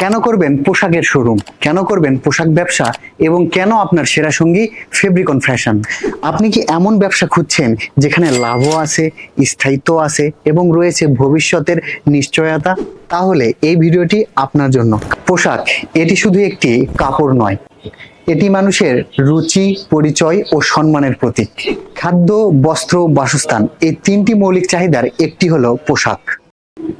কেন করবেন পোশাকের শোরুম কেন করবেন পোশাক ব্যবসা? এবং কেন আপনার সেরা সঙ্গী ফেব্রিকন ফ্যাশন আপনি কি এমন ব্যবসা খুঁজছেন যেখানে লাভও আছে স্থায়িত্ব আছে এবং রয়েছে ভবিষ্যতের নিশ্চয়তা? তাহলে এই ভিডিওটি আপনার জন্য। পোশাক, এটি শুধু একটি কাপড় নয়, এটি মানুষের রুচি, পরিচয় ও সম্মানের প্রতীক। খাদ্য, বস্ত্র, বাসস্থান, এই তিনটি মৌলিক চাহিদার একটি হলো পোশাক।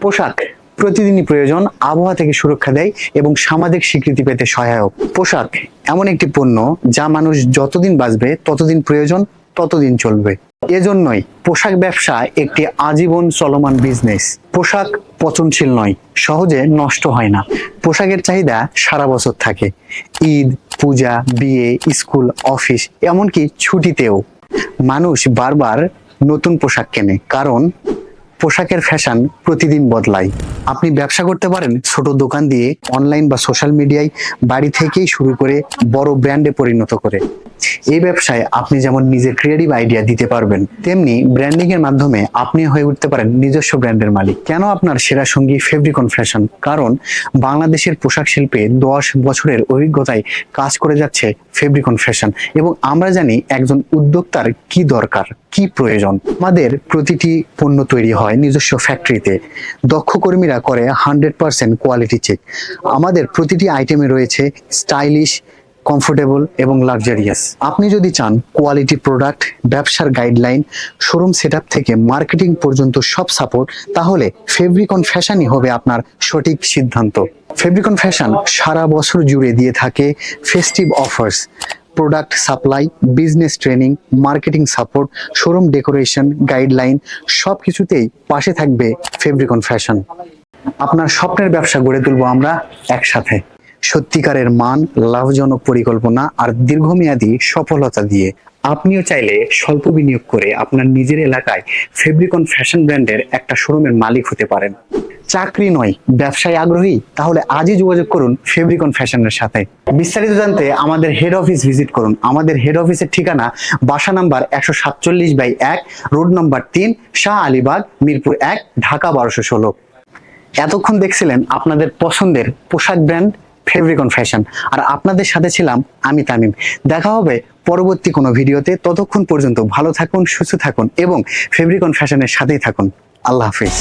পোশাক প্রতিদিনই প্রয়োজন আবহাওয়া থেকে সুরক্ষা দেয় এবং সামাজিক স্বীকৃতি পেতে সহায়ক। পোশাক এমন একটি পণ্য যা মানুষ যতদিন বাঁচবে, ততদিন প্রয়োজন, ততদিন চলবে। এজন্যই পোশাক ব্যবসা একটি আজীবন চলমান বিজনেস পোশাক পচনশীল নয়, সহজে নষ্ট হয় না। পোশাকের চাহিদা সারা বছর থাকে। ঈদ, পূজা, বিয়ে, স্কুল, অফিস, এমনকি ছুটিতেও। মানুষ বারবার নতুন পোশাক কেনে, কারণ পোশাকের ফ্যাশন প্রতিদিন বদলায়। আপনি ব্যবসা করতে পারেন ছোট দোকান দিয়ে অনলাইন বা সোশ্যাল মিডিয়ায় বাড়ি থেকেই শুরু করে বড় ব্র্যান্ডে পরিণত করে। এই ব্যবসায় আপনি যেমন নিজের ক্রিয়েটিভ আইডিয়া দিতে পারবেন, তেমনি ব্র্যান্ডিং এর মাধ্যমে আপনি হয়ে উঠতে পারেন নিজস্ব ব্র্যান্ডের মালিক। কেন আপনার সেরা সঙ্গী ফেব্রিকন ফ্যাশন কারণ বাংলাদেশের পোশাক শিল্পে দশ বছরের অভিজ্ঞতায় কাজ করে যাচ্ছে ফেব্রিকন ফ্যাশন এবং আমরা জানি একজন উদ্যোক্তার কি দরকার, কি প্রয়োজন। আমাদের প্রতিটি পণ্য তৈরি হয় নিজস্ব ফ্যাক্টরিতে দক্ষ কর্মীরা করে হান্ড্রেড পার্সেন্ট কোয়ালিটি চেক আমাদের প্রতিটি আইটেমে রয়েছে স্টাইলিশ কমফোর্টেবল এবং লাক্সারিয়াস আপনি যদি চান কোয়ালিটি প্রোডাক্ট ব্যবসার গাইডলাইন শোরুম সেট থেকে মার্কেটিং পর্যন্ত সব সাপোর্ট তাহলে ফেব্রিকন ফ্যাশনই হবে আপনার সঠিক সিদ্ধান্ত। ফেব্রিকন ফ্যাশন সারা বছর জুড়ে দিয়ে থাকে festive offers product supply business training marketing support showroom decoration guideline সব কিছুতেই পাশে থাকবে ফেব্রিকন ফ্যাশন আপনার স্বপ্নের ব্যবসা গড়ে তুলবো আমরা একসাথে। সত্যিকারের মান, লাভজনক পরিকল্পনা আর দীর্ঘমেয়াদী সফলতা দিয়ে। আপনিও চাইলে স্বল্প বিনিয়োগ করে আপনার নিজের এলাকায় ফেব্রিকন ফ্যাশন ব্র্যান্ডের একটা শোরুমের মালিক হতে পারেন। চাকরি নয়, ব্যবসায় আগ্রহী, তাহলে আজই যোগাযোগ করুন ফেব্রিকন ফ্যাশনের সাথে। বিস্তারিত জানতে আমাদের হেড অফিস ভিজিট করুন। আমাদের হেড অফিসের ঠিকানা বাসা নাম্বার একশো সাতচল্লিশ বাই এক, রোড নাম্বার তিন, শাহ আলিবাগ, মিরপুর এক, ঢাকা বারোশো ষোলো। এতক্ষণ দেখছিলেন আপনাদের পছন্দের পোশাক ব্র্যান্ড ফেব্রিকন ফ্যাশন। আর আপনাদের সাথে ছিলাম আমি তামিম। দেখা হবে পরবর্তী কোনো ভিডিওতে। ততক্ষণ পর্যন্ত ভালো থাকুন, সুস্থ থাকুন এবং ফেব্রিকন ফ্যাশনের সাথেই থাকুন। আল্লাহ হাফিজ।